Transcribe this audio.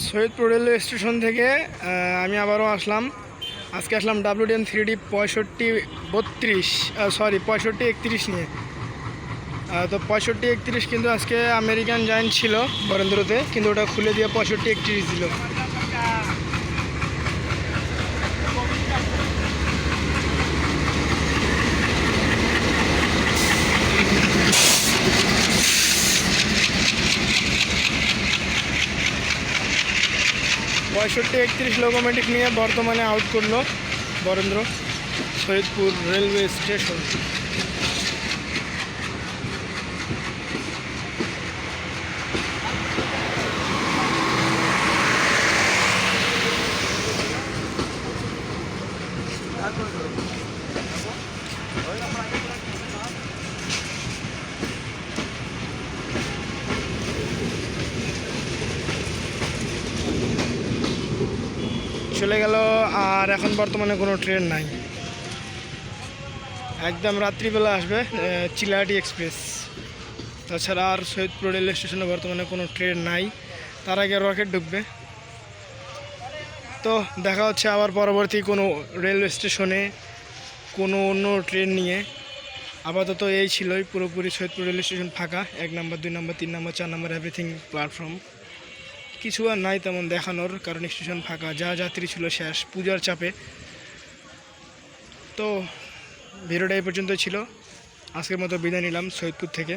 Saidpur railway station থেকে আমি আবারও আসলাম। আজকে আসলাম ডাব্লিউডিএম থ্রি ডি পঁয়ষট্টি বত্রিশ সরি পঁয়ষট্টি একত্রিশ নিয়ে। তো পঁয়ষট্টি একত্রিশ কিন্তু আজকে আমেরিকান জায়েন্ট ছিল বরেন্দ্রতে, কিন্তু ওটা খুলে দিয়ে পঁয়ষট্টি একত্রিশ দিল। পঁয়ষট্টি একত্রিশ লোকোমেটিক নিয়ে বর্তমানে আউট করল বরেন্দ্র সৈয়দপুর রেলওয়ে স্টেশন চলে গেল, আর এখন বর্তমানে কোনো ট্রেন নাই। একদম রাত্রিবেলা আসবে চিলাহাটি এক্সপ্রেস। তাছাড়া আর সৈয়দপুর রেল স্টেশনে বর্তমানে কোনো ট্রেন নাই। তার আগে রকেট ঢুকবে। তো দেখা হচ্ছে আবার পরবর্তী কোনো রেলওয়ে স্টেশনে কোনো অন্য ট্রেন নিয়ে। আপাতত এই ছিলই, পুরোপুরি সৈয়দপুর রেল স্টেশন ফাঁকা। এক নম্বর, দুই নম্বর, তিন নম্বর, চার নম্বর এভরিথিং প্ল্যাটফর্ম কিছু আর নাই তেমন দেখানোর, কারণ স্টেশন ফাঁকা, যা যাত্রী ছিল শেষ, পূজার চাপে। তো ভিডিওটা এই পর্যন্ত ছিল। আজকের মতো বিদায় নিলাম সৈয়দপুর থেকে।